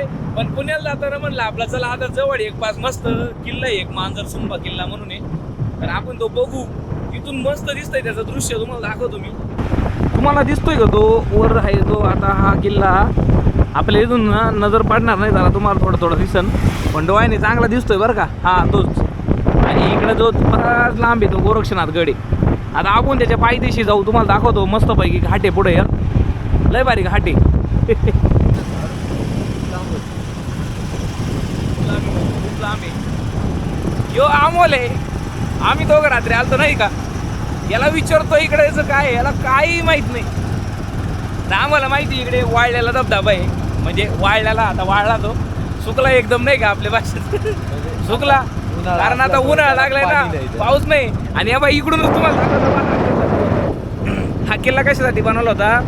आहे. पण पुण्याला जाताना म्हणलं आपला चला आता जवळ एक पाच मस्त किल्ला आहे एक मांजर सुंबा किल्ला म्हणून आहे. तर आपण तो बघू. इथून मस्त दिसतंय त्याचं दृश्य तुम्हाला दाखवतो मी. तुम्हाला दिसतोय का तो? वर आहे तो आता हा किल्ला. आपल्या इथून ना नजर पडणार नाही जरा तुम्हाला थोडं थोडं दिसन. पण डोळ्याने चांगला दिसतोय बरं का. हा तोच. आणि इकडे जो बराच लांब आहे तो गोरक्षनाथ गडे आता आपण त्याच्या पायदेशी जाऊ तुम्हाला दाखवतो मस्तपैकी घाटे पुढे या लय बारी घाटे खूप लांब आहे यो आमोल आहे. आम्ही दोघं रात्री आलतो नाही का? याला विचारतो इकडे याचं काय? याला काही माहीत नाही. तर आम्हाला माहिती इकडे वाळल्याला धबधबा आहे. म्हणजे वाळल्याला आता वाळला तो. सुकला एकदम नाही का आपल्या भाषेत? सुकला. कारण आता उन्हाळा लागलाय ना पाऊस नाही. आणि या बाई इकडूनच तुम्हाला. हा किल्ला कशासाठी बनवला होता?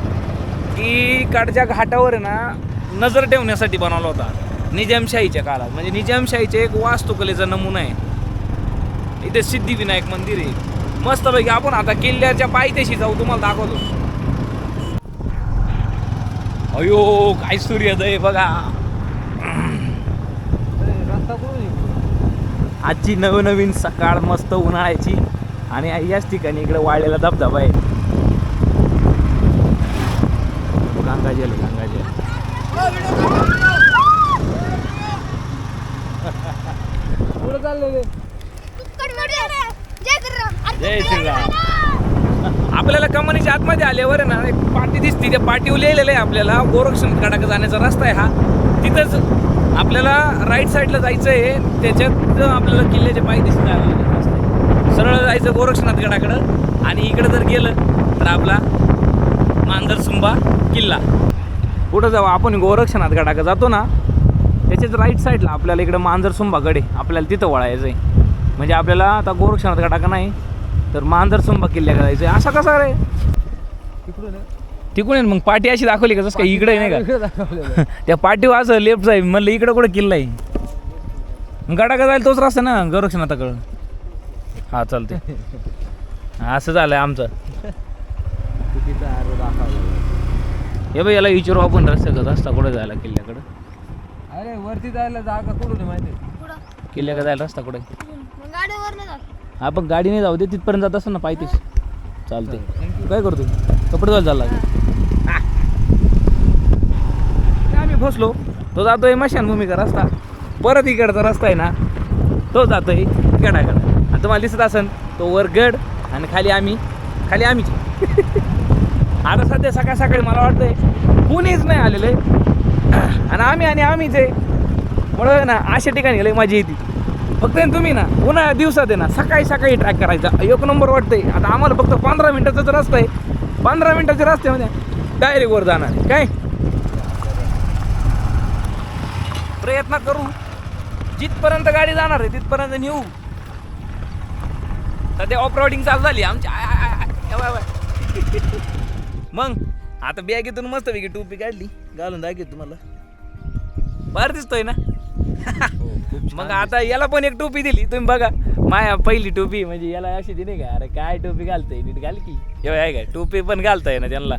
की कडच्या घाटावर ना नजर ठेवण्यासाठी बनवला होता. निजामशाहीच्या काळात. म्हणजे निजामशाहीचे एक वास्तुकलेचा नमुना आहे. इथे सिद्धिविनायक मंदिर आहे. मस्तपैकी आपण आता किल्ल्याच्या पायथ्याशी जाऊ तुम्हाला दाखवतो. अयो काय सूर्योदय बघा. आजची नवनवीन सकाळ मस्त उन्हाळ्याची आणि याच ठिकाणी इकडे वाळलेला धबधबा आहे. गंगाजल गंगाजल पुढे चाललेले जय श्रीराम आपल्याला कमानीच्या आतमध्ये आल्यावर ना एक पाटी दिसते त्या पाटीवर लिहिलेलं आहे आपल्याला गोरक्षण गडाक जाण्याचा रस्ता आहे हा. तिथंच आपल्याला राईट साईडला जायचं आहे त्याच्यात आपल्याला किल्ल्याचे पाय दिसत आहे. सरळ जायचं गोरक्षनाथ गडाकडं आणि इकडं जर गेलं तर आपला मांजरसुंबा किल्ला. कुठं जाऊ आपण गोरक्षनाथ गडाकडे जातो ना त्याच्याच राईट साईडला आपल्याला इकडं मांजरसुंबाकडे आपल्याला तिथं वळायचं आहे म्हणजे आपल्याला आता गोरक्षनाथ गडाका नाही तर मांजरसुंबा किल्ल्याकडे जायचं आहे असा कसा रे? तिकडून तिकडून आहे ना मग पाठी अशी दाखवली का? जसं काय इकडे नाही का? इकडे दाखवलेलं त्या पाठीवर असं लेफ्ट साईड. म्हणलं इकडं कुठं किल्ला आहे? मग गडाका जायला तोच रस्ता ना गोरक्षनाथाकडं. हा चालते असं झालंय आमचं. हे बाई याला विचारू आपण रस्ता रस्ता कुठं जायला किल्ल्याकडं? अरे वरती जायला जागा कुठून माहिती आहे? किल्ल्याकडे जायला रस्ता कुठे आपण गाडीने जाऊ दे तिथपर्यंत जात असं ना पायतीस चालते काय करतो कपडे धुवायला चालला आम्ही फसलो. तो जातोय मशानभूमीचा रस्ता. परत इकडचा रस्ता आहे ना तो जातोय गडाकडं. आणि तुम्हाला दिसत असन तो वर गड आणि खाली आम्ही खाली आम्हीच आता सध्या सकाळ सकाळी मला वाटतंय कुणीच नाही आलेलं आहे. आणि आम्ही आणि आम्हीच आहे. म्हणून ना अशा ठिकाणी गेलं माझी येते. फक्त तुम्ही ना उन्हाळ्या दिवसात आहे ना सकाळी सकाळी ट्रॅक करायचा. एक नंबर वाटतंय. आता आम्हाला फक्त पंधरा मिनिटाचाच रस्ता आहे. पंधरा मिनिटाच्या रस्त्यामध्ये डायरेक्ट म्हणजे वर जाणार आहे. काय? प्रयत्न करू. जिथपर्यंत गाडी जाणार आहे तिथपर्यंत नेऊ. सध्या ऑफ रोडिंग चालू झाली. आमची आय, मग आता बॅगेतून मस्त पैकी टोपी काढली. घालून दाखव तुम्हाला. बरं दिसतोय ना? मग आता याला पण एक टोपी दिली. तुम्ही बघा माया पहिली टोपी म्हणजे याला अशी दिली का अरे काय टोपी घालतोय नीट घाल की. हे आहे काय टोपी पण घालताय ना त्यांना.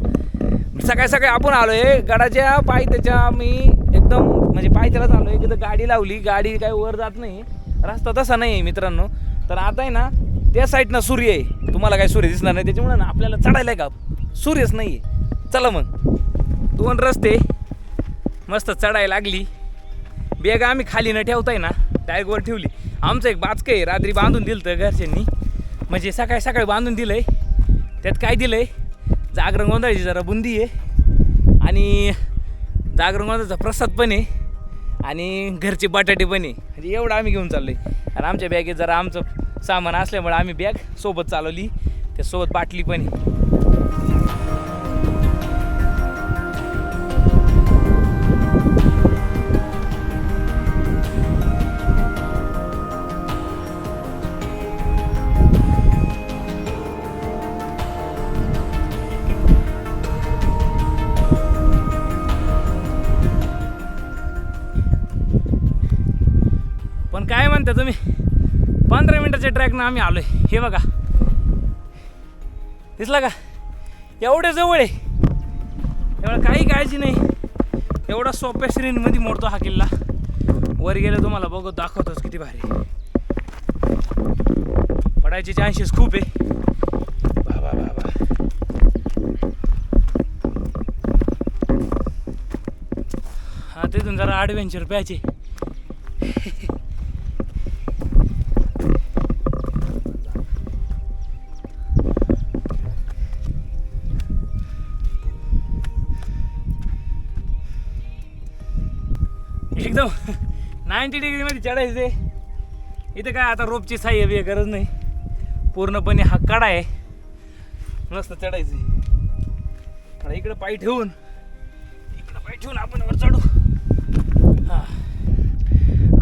सकाळी सकाळी आपण आलोय गडाच्या पाय त्याच्या मी एकदम म्हणजे पायथ्यालाच आलोय तिथं गाडी लावली. गाडी काय वर जात नाही. रस्ता तसा नाही आहे मित्रांनो. तर आता आहे ना त्या साईडनं सूर्य आहे. तुम्हाला काय सूर्य दिसणार नाही. त्याच्यामुळे ना आपल्याला चढायला आहे का? सूर्यच नाही आहे चला मग. दोन रस्ते. मस्त चढायला लागली. बॅग आम्ही खाली न ठेवताय ना डायरेक्ट वर ठेवली. आमचं एक बाचकं आहे रात्री बांधून दिलं तर घरच्यांनी. म्हणजे सकाळी सकाळी बांधून दिलं आहे त्यात काय दिलं आहे जागरण गोंधळाची जरा बुंदी आहे. आणि जागरण गोंधळाचा प्रसाद पण आहे. आणि घरचे बटाटे पण आहे. म्हणजे एवढं आम्ही घेऊन चाललो आहे आणि आमच्या बॅगेत जरा आमचं सामान असल्यामुळे आम्ही बॅग सोबत चालवली. त्यासोबत बाटली पण आहे. पंधरा ट्रॅकनं आम्ही आलो आहे हे बघा. दिसला का? एवढे जवळ आहे. एवढं काही काळजी नाही. एवढा सोप्या श्रेणीमध्ये मोडतो हा किल्ला. वर गेलं तुम्हाला बघू दाखवतोच किती भारी पडायचे चान्सेस खूप आहे. बाबा बाबा हा तिथून जरा ॲडव्हेंचर प्यायचे. नाईन्टी डिग्रीमध्ये आहे. इथं काय आता रोपची साह्य बी गरज नाही. पूर्णपणे हा कडा आहे. मस्त चढायचे आता इकडं पाय ठेवून इकडं पाय ठेवून आपण वर चढू. हा.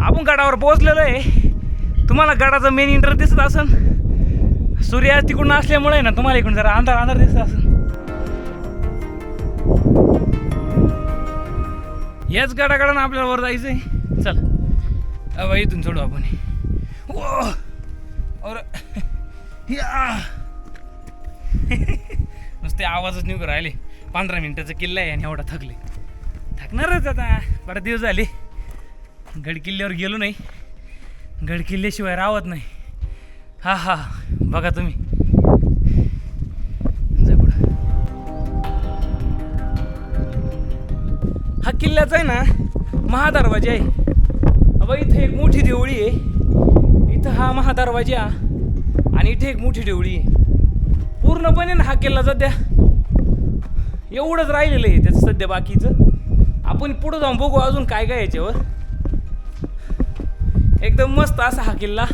आपण गडावर पोहोचलेलो आहे. तुम्हाला गडाचं मेन इंटर दिसत असन. सूर्य तिकडून असल्यामुळे ना तुम्हाला इकडून जरा अंधार अंधार दिसत असन. याच गडाकडं आपल्याला वर जायचंय. आहे अबा इथून चढू आपण ओ और या! नुसते आवाजच निघून राहिले पंधरा मिनिटाचा किल्ला आहे आणि एवढा थकले थकणारच आता बरेच दिवस झाले गड किल्ल्यावर गेलो नाही। गड किल्ल्याशिवाय राहत नाही। हा हा बघा तुम्ही। हा किल्ल्याचा आहे ना महादरवाजा आहे अबा इथे एक मोठी देवळी आहे. इथं हा महादरवाजा आणि इथे एक मोठी देवळी आहे. पूर्णपणे ना हा किल्ला सध्या एवढंच राहिलेलं आहे त्याचं सध्या बाकीचं. आपण पुढं जाऊन बघू अजून काय काय याच्यावर. एकदम मस्त असा हा किल्ला.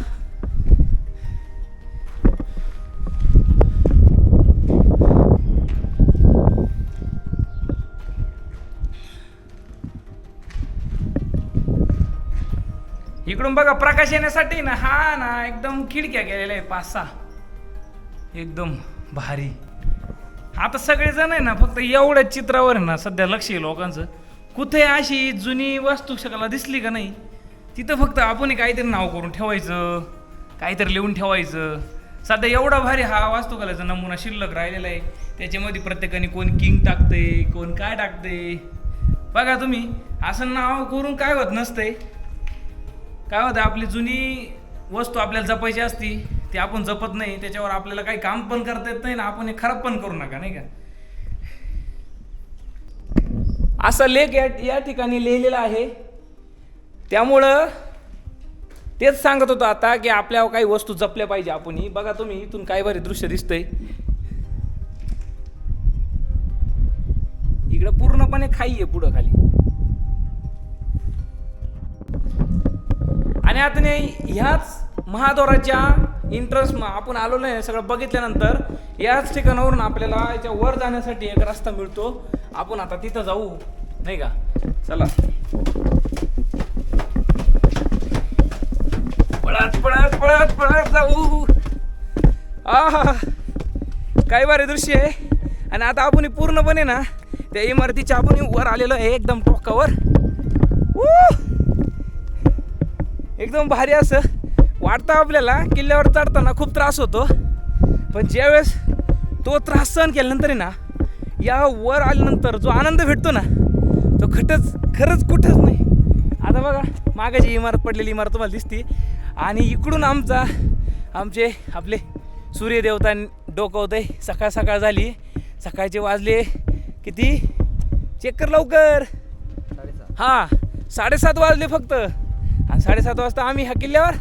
इकडून बघा प्रकाश येण्यासाठी ना हा ना एकदम खिडक्या गेलेल्या आहे पाच सहा. एकदम भारी. आता सगळेजण आहे ना फक्त एवढ्या चित्रावर आहे ना सध्या लक्ष आहे लोकांचं. कुठे अशी जुनी वस्तू शकला दिसली का नाही तिथं फक्त आपण काहीतरी नाव करून ठेवायचं काहीतरी लिहून ठेवायचं. सध्या एवढा भारी हा वास्तुकलेचा नमुना शिल्लक राहिलेला आहे. त्याच्यामध्ये प्रत्येकाने कोण किंग टाकते कोण काय टाकते बघा तुम्ही असं नाव करून काय होत नसतंय. काय होतं आपली जुनी वस्तू आपल्याला जपायची असती ती आपण जपत नाही त्याच्यावर आपल्याला काही काम पण करता येत नाही ना आपण हे खराब पण करू नका नाही का? असा लेख या या ठिकाणी लिहिलेला आहे. त्यामुळं तेच सांगत होतो आता की आपल्या काही वस्तू जपल्या पाहिजे आपण ही बघा तुम्ही इथून काय भारी दृश्य दिसतंय. इकडं पूर्णपणे खाई आहे पुढं खाली. आणि आता नाही ह्याच महाद्वाराच्या इंटरेस्ट आपण आलो नाही सगळं बघितल्यानंतर याच ठिकाणावरून आपल्याला याच्या वर जाण्यासाठी एक रस्ता मिळतो. आपण आता तिथं जाऊ नाही का? चला. पळत पळत पळत पळत जाऊ. आहा. काय भारी दृश्य आहे. आणि आता आपण पूर्णपणे ना त्या इमारतीच्या आपण वर आलेलो आहे एकदम टोकावर. Woo! एकदम भारी असं. वाटतं आपल्याला किल्ल्यावर चढताना खूप त्रास होतो. पण ज्यावेळेस तो त्रास सहन केल्यानंतर ना या वर आल्यानंतर जो आनंद भेटतो ना तो खटच खरंच कुठंच नाही. आता बघा मागाची इमारत पडलेली इमारत तुम्हाला दिसते. आणि इकडून आमचा आमचे आपले सूर्यदेवता डोकवतंय सकाळ सकाळ झाली. सकाळचे वाजले. किती? चेक कर लवकर. हां साडेसात वाजले फक्त. आणि साडेसात वाजता आम्ही ह्या किल्ल्यावर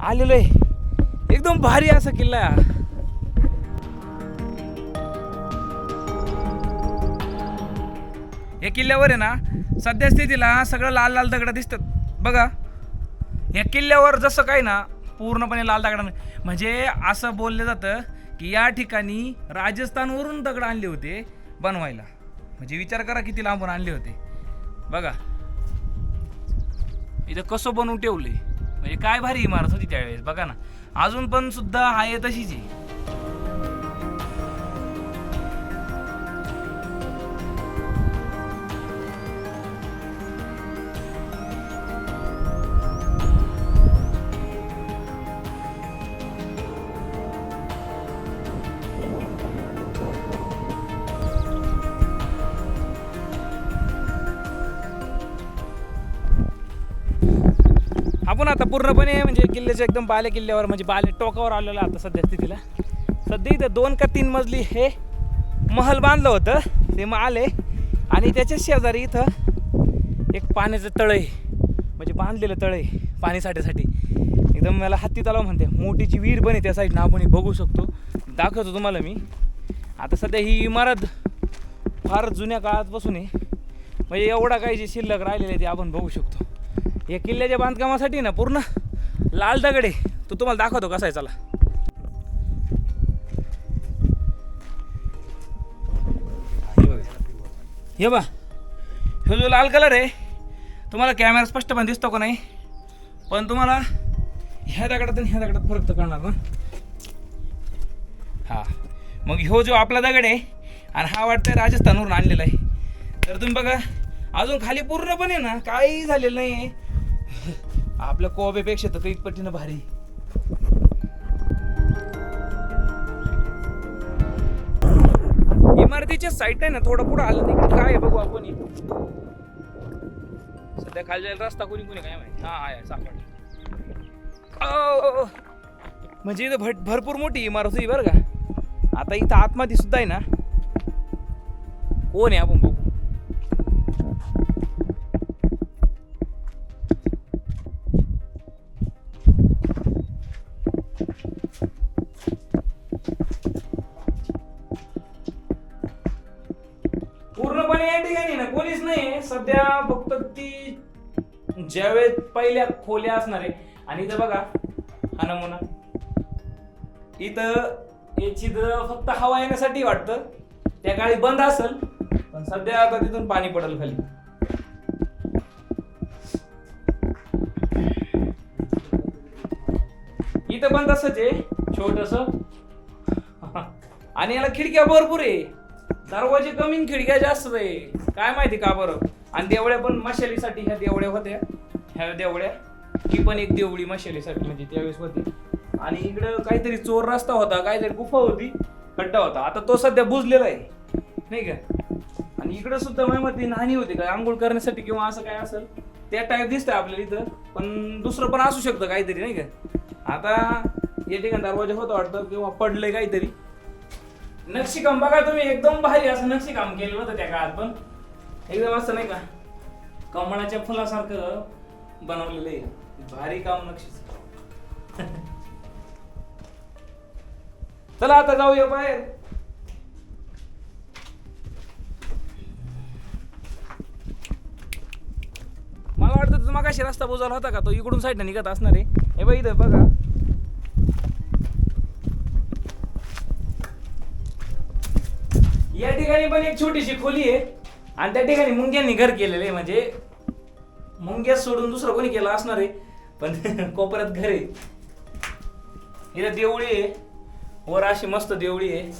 आलेलो आहे. एकदम भारी असा किल्ला आहे या किल्ल्यावर आहे ना सध्या स्थितीला सगळं लाल लाल दगडं दिसतात. बघा या किल्ल्यावर जसं काय ना पूर्णपणे लाल दगडा म्हणजे असं बोललं जातं की या ठिकाणी राजस्थानवरून दगड आणले होते बनवायला. म्हणजे विचार करा किती लांबून आणले होते. बघा इथं कसं बनवून ठेवले म्हणजे काय भारी इमारत होती त्यावेळेस बघा ना. अजून पण सुद्धा आहे तशीच आहे. आपण आता पूर्णपणे म्हणजे किल्ल्याच्या एकदम बाले किल्ल्यावर म्हणजे बाले टोकावर आलेलो आता सध्या स्थितीला. सध्या इथं दोन का तीन मजली हे महल बांधलं होतं ते मग आले. आणि त्याच्या शेजारी इथं एक पाण्याचं तळई म्हणजे बांधलेलं तळई पाणी साठ्यासाठी. एकदम मला हत्ती तलाव म्हणते. मोठीची विहीर पण आहे त्या साईडनं आपण हे बघू शकतो. दाखवतो तुम्हाला मी. आता सध्या ही इमारत फार जुन्या काळातपासून आहे. म्हणजे एवढा काही जे शिल्लक राहिलेले आहे ते आपण बघू शकतो. या किल्ल्याच्या बांधकामासाठी ना पूर्ण लाल दगड आहे. तो तुम्हाला दाखवतो कसा आहे चला. हे हे बा ह्यो जो लाल कलर आहे तुम्हाला कॅमेरा स्पष्ट पण दिसतो का नाही? पण तुम्हाला ह्या दगडात आणि ह्या दगडात फरक तर कळणार ना. हा. मग ह्यो जो आपला दगड आहे आणि हा वाटतं राजस्थानवरून आणलेला आहे. तर तुम्ही बघा अजून खाली पूर्णपणे ना काही झालेलं नाही आहे आपल्या कोबेपेक्षा तर काही पटीनं भारी. इमारतीच्या साईट आहे ना थोडं पुढं आलं नाही. काय बघू आपण सध्या खाली जायला रस्ता कोणी कोणी काय माहिती. हा आहे सापड म्हणजे इथं भट भरपूर मोठी इमारत आहे बरं का. आता इथं आतमध्ये सुद्धा आहे ना. कोण आहे आपण सध्या फक्त ती ज्यावेळेस पहिल्या खोल्या असणार आहे आणि इथं बघा हा नमुना. इथं याची तर फक्त हवा येण्यासाठी वाटतं. त्या काळी बंद असेल पण सध्या आता तिथून पाणी पडेल खाली. इथं बंद तसंच आहे छोटस. आणि याला खिडक्या भरपूर आहे. दरवाजे कमी खिडक्या जास्त आहे. काय माहिती का बरं? आणि देवळ्या पण मशालीसाठी ह्या देवळ्या होत्या. ह्या देवळ्या ही पण एक देवळी मशालीसाठी म्हणजे त्यावेळेस होती. आणि इकडं काहीतरी चोर रस्ता होता काहीतरी गुफा होती खड्डा होता. आता तो सध्या बुजलेला आहे. नाही का? आणि इकडं सुद्धा माझ्या नाणी होती का? आंघोळ करण्यासाठी किंवा असं काय असेल त्या टाईप दिसतंय आपल्याला इथं. पण दुसरं पण असू शकतं काहीतरी नाही का? आता या ठिकाणी दरवाजा होता वाटतं किंवा पडलंय काहीतरी. नक्षीकाम बघा तुम्ही एकदम भारी असं नक्षीकाम केलं होतं त्या काळात पण. एकदम असं नाही का? कमळाच्या फुलासारखं बनवलेलं आहे. भारी काम नक्षीच. चला आता जाऊया बाहेर. मला वाटतं तुझा मागाशी रस्ता बुजवला होता का? तो इकडून साईडने निघत असणार आहे. हे बघ इथं बघा. या ठिकाणी पण एक छोटीशी खोली आहे. आणि त्या ठिकाणी मुंग्यांनी घर केलेले म्हणजे मुंग्या सोडून दुसरं कोणी केलं असणार आहे पण कोपऱ्यात घर आहे. इथं देवळी आहे वर अशी मस्त देवळी आहे.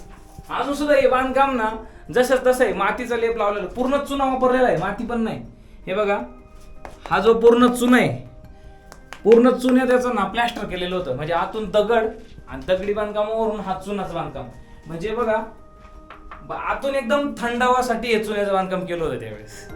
अजून सुद्धा हे बांधकाम ना जसं तसं आहे मातीचा लेप लावलेला पूर्ण चुना वापरलेला आहे माती पण नाही. हे बघा हा जो पूर्ण चुना आहे पूर्ण चुन्या त्याचं ना प्लॅस्टर केलेलं होतं. म्हणजे आतून दगड आणि दगडी बांधकामावरून हा चुनाचं बांधकाम. म्हणजे बघा ब- आतून एकदम थंडावासाठी हे चुन्याचं बांधकाम केलं होतं त्यावेळेस.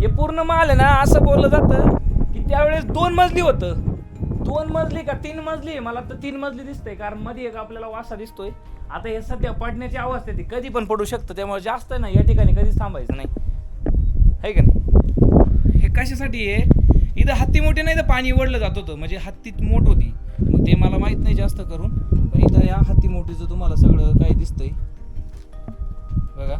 हे पूर्ण माल आहे ना असं बोललं जातं की त्यावेळेस दोन मजली होतं. दोन मजली का तीन मजली? आहे मला तर तीन मजली दिसते कारण मध्ये एक आपल्याला वासा दिसतोय. आता हे सध्या पडण्याची अवस्था आहे ती कधी पण पडू शकतं त्यामुळे जास्त ना या ठिकाणी कधीच थांबायचं नाही. आहे का नाही? हे कशासाठी आहे? इथं हत्ती मोठी नाही तर पाणी ओढलं जात होतं. म्हणजे हत्तीत मोठ होती. मग ते मला माहीत नाही जास्त करून पण इथं या हत्ती मोठीचं तुम्हाला सगळं काय दिसतंय. बघा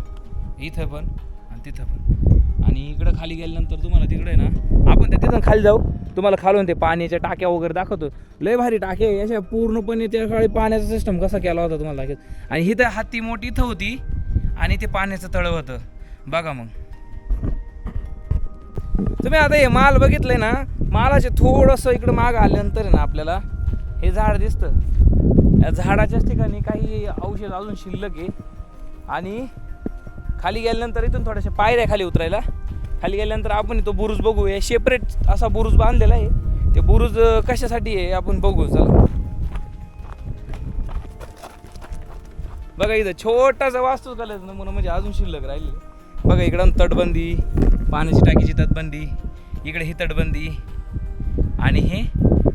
इथं पण आणि तिथं पण. आणि इकडं खाली गेल्यानंतर तुम्हाला तिकडे ना आपण त्या तिथं खाली जाऊ. तुम्हाला खालून ते पाण्याच्या टाक्या वगैरे दाखवतो. लय भारी टाक्या आहे. अशा पूर्णपणे त्या काळी पाण्याचा सिस्टम कसा केला होता तुम्हाला दाखवत. आणि इथं हत्ती मोठी इथं होती आणि ते पाण्याचं तळ होतं. बघा मग. तुम्ही आता हे माल बघितलंय ना मालाचे थोडंसं इकडं माग आल्यानंतर आहे ना आपल्याला हे झाड दिसतं. या झाडाच्याच ठिकाणी काही औषध अजून शिल्लक आहे. आणि खाली गेल्यानंतर इथून थोड्याशा पायऱ्या खाली उतरायला. खाली गेल्यानंतर आपण तो बुरुज बघूया. सेपरेट असा बुरुज बांधलेला आहे. ते बुरुज कशासाठी आहे आपण बघू. चला. बघा इथं छोटासा वास्तुकलेचा नमुना म्हणजे अजून शिल्लक राहिलेली बघा इकडं तटबंदी पाण्याची टाकीची तटबंदी इकडे ही तटबंदी. आणि हे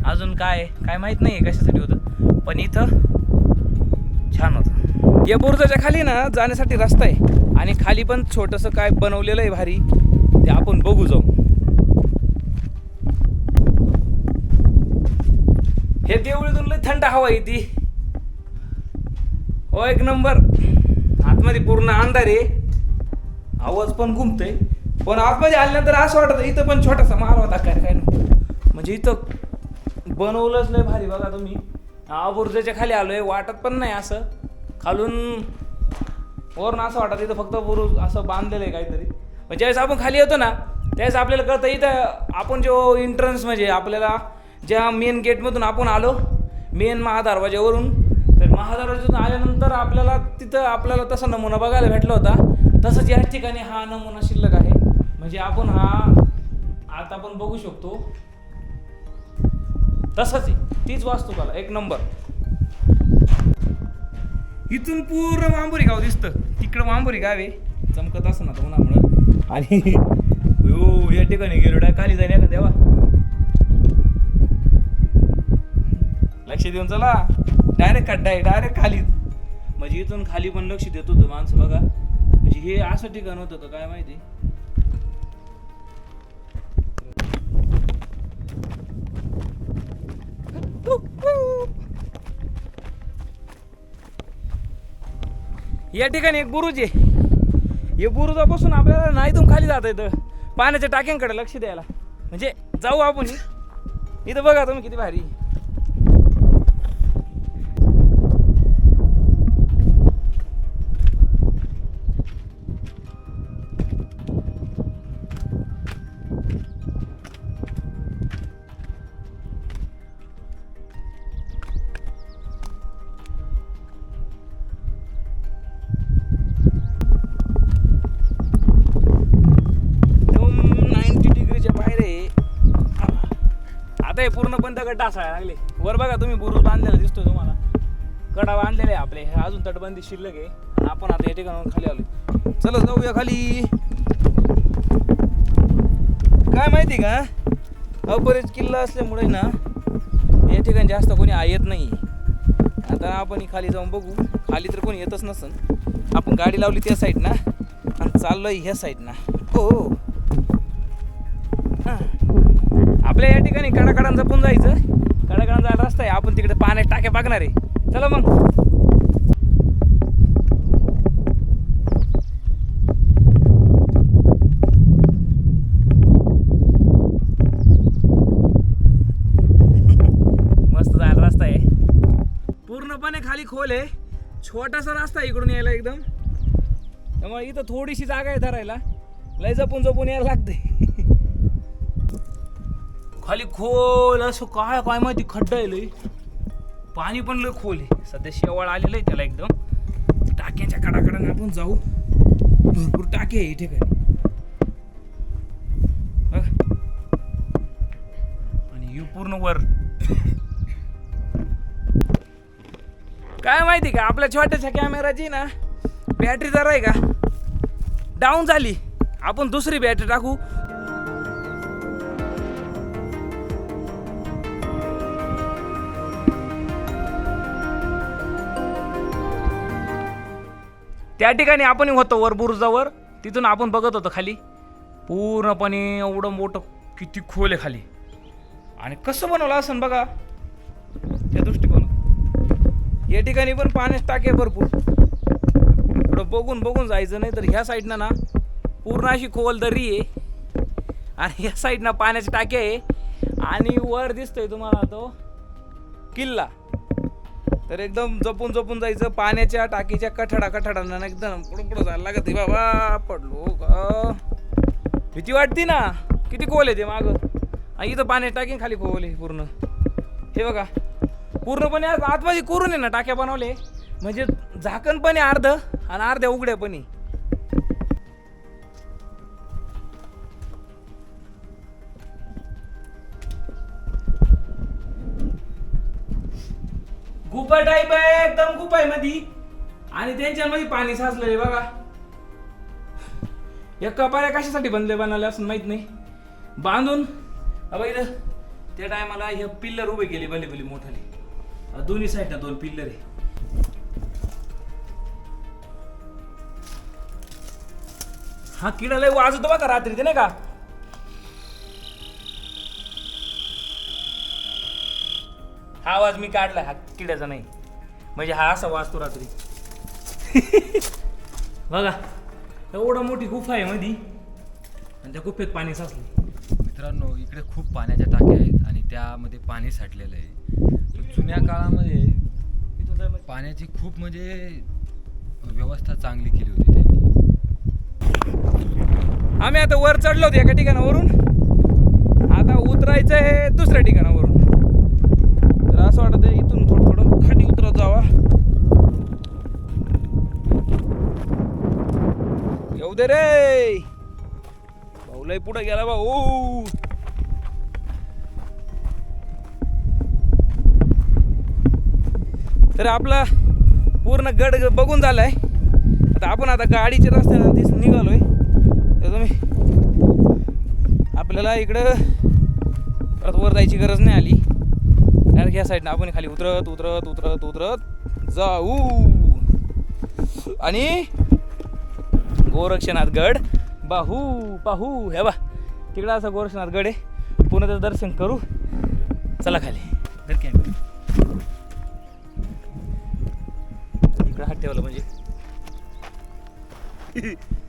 अजून काय काय माहीत नाही आहे कशासाठी होतं. पण इथं छान होतं. या बुरुजाच्या खाली ना जाण्यासाठी रस्ता आहे. आणि खाली पण छोटंसं काय बनवलेलं आहे भारी. ते आपण बघू जाऊ. हे देवळीतून लय थंड हवा येते हो एक नंबर. आतमध्ये पूर्ण अंधार आहे. आवाज पण घुमतोय. पण आतमध्ये आल्यानंतर असं वाटत इथं पण छोटासा माल होता काय काय नाही. म्हणजे इथं बनवलंच नाही भारी बघा तुम्ही. हा खाली आलोय वाटत पण नाही असं. खालून वरून असं वाटत इथं फक्त बुरुज असं बांधलेलं आहे काहीतरी. पण ज्यावेळेस आपण खाली येतो ना त्यावेळेस आपल्याला कळतं इथं आपण जो एंट्रन्स म्हणजे आपल्याला ज्या मेन गेटमधून आपण आलो मेन महादरवाज्यावरून तर महादरवाज्यातून आल्यानंतर आपल्याला तिथं आपल्याला तसा नमुना बघायला भेटला होता. तसंच या ठिकाणी हा नमुना शिल्लक आहे. म्हणजे आपण हा आता आपण बघू शकतो. तसंच तीच वास्तुकला एक नंबर. इथून पूर्ण वांबुरी गाव दिसतं. तिकडं वांबुरी गाव आहे. चमकत असं ना उन्हामुळं आणि हो या ठिकाणी गेलो खाली जाईल का देवा. लक्ष देऊन चला. डायरेक्ट खड्डा आहे डायरेक्ट खाली. म्हणजे इथून खाली पण लक्ष देत होतं माणसं बघा. म्हणजे हे असं ठिकाण होतं का काय माहिती? या ठिकाणी एक गुरुजी हे बुरुजापासून आपल्याला नाही इथून खाली जाता येतं. पाण्याच्या टाक्यांकडे लक्ष द्यायला. म्हणजे जाऊ आपण इथं बघा तुम्ही किती भारी. हे पूर्ण डासायला लागले. वर बघा तुम्ही बुरुज बांधलेला दिसतो तुम्हाला. कडा बांधलेले आहे आपले. हे अजून तटबंदी शिल्लक आहे. आणि आपण आता या ठिकाणाहून खाली आलो चला जाऊया खाली. काय माहिती का? अपरेज किल्ला असल्यामुळे ना या ठिकाणी जास्त कोणी येत नाही. आता आपण खाली जाऊन बघू. खाली तर कोणी येतच नसन. आपण गाडी लावली त्या साईडना आणि चाललोय ह्या साईडना हो हा. आपल्या या ठिकाणी कडाकडान जपून जायचं. कडाकडान जायला रस्ता आहे. आपण तिकडे पाण्यात टाक्या बघणार आहे. चला मग. मस्त जायला रस्ता आहे. पूर्णपणे खाली खोल आहे. छोटासा रस्ता आहे इकडून यायला एकदम. त्यामुळे इथं थोडीशी जागा आहे धरायला. लय जपून जपून यायला लागते खाली खोल असं काय काय माहिती खड्डा आहे लय पाणी पण लय खोल आहे. सध्या शेवाळ आलेलं आहे त्याला एकदम. टाक्याच्या कडाकडाने आपण जाऊ. भरपूर टाके आहे ठीक आहे आणि यू पूर्ण वर. काय माहिती का आपल्या छोट्याशा कॅमेराची ना बॅटरी जरा आहे का? डाऊन झाली. आपण दुसरी बॅटरी टाकू. त्या ठिकाणी आपण होतो वर बुरुजावर. तिथून आपण बघत होतो खाली. पूर्णपणे एवढं मोठं किती खोल आहे खाली. आणि कसं बनवलं असं बघा. त्या दृष्टिकोन या ठिकाणी पण पाण्याचे टाके भरपूर. थोडं बघून बघून जायचं नाही तर ह्या साईडनं ना पूर्ण अशी खोल दरी आहे. आणि ह्या साईडनं पाण्याचे टाके आहे. आणि वर दिसतोय तुम्हाला तो किल्ला. तर एकदम जपून जपून जायचं पाण्याच्या टाकीच्या कठडा कठडांना एकदम पुढं पुढं जायला लागत आहे. बाबा पडलो का भीती वाटते ना? किती खोल आहे ते मागं? आणि इथं पाण्याची टाकी खाली खोल आहे पूर्ण. हे बघा. पूर्णपणे आज आतमध्ये करून आहे ना टाक्या बनवले. म्हणजे झाकण पण आहे अर्ध आणि अर्ध्या उघड्या गुफा टाईप आहे एकदम गुफा आहे मधी आणि त्यांच्यामध्ये पाणी साचलंय बघा. या कपाऱ्या कशासाठी बनले बनवल्या असं माहीत नाही. बांधून अबा इथं त्या टायमाला हे पिल्लर उभे केले भले भले मोठाले. दोन्ही साईडला दोन पिल्लर आहे. हा किडा लय वाजतो बघा रात्री ते नाही का? आवाज मी काढला हा किड्याचा नाही. म्हणजे हा असा वाजतो रात्री. बघा एवढा मोठी गुफा आहे मधी. आणि त्या गुफेत पाणी साचलं. मित्रांनो इकडे खूप पाण्याच्या टाक्या आहेत आणि त्यामध्ये पाणी साठलेलं आहे. तर जुन्या काळामध्ये पाण्याची खूप म्हणजे व्यवस्था चांगली केली होती त्यांनी. आम्ही आता वर चढलो होतो एका ठिकाणावरून. आता उतरायचं आहे दुसऱ्या ठिकाणावरून. तर असं वाटत आहे इथून थोडं थोडं खाली उतरत जावा. येऊ दे रे! भाऊलाही पुढे गेला भाऊ तर आपला पूर्ण गड बघून झालाय. आता आपण आता गाडीच्या रस्त्यानं दिस निघालोय. तर तुम्ही आपल्याला इकडं परत वर जायची गरज नाही आली. कारण ह्या साईडनं आपण खाली उतरत उतरत उतरत उतरत जाऊ. आणि गोरक्षनाथ गड बाहू पाहू. हे बा तिकडं असं गोरक्षनाथ गड आहे. पुन्हा त्याचं दर्शन करू. चला खाली. इकडं हात ठेवला म्हणजे.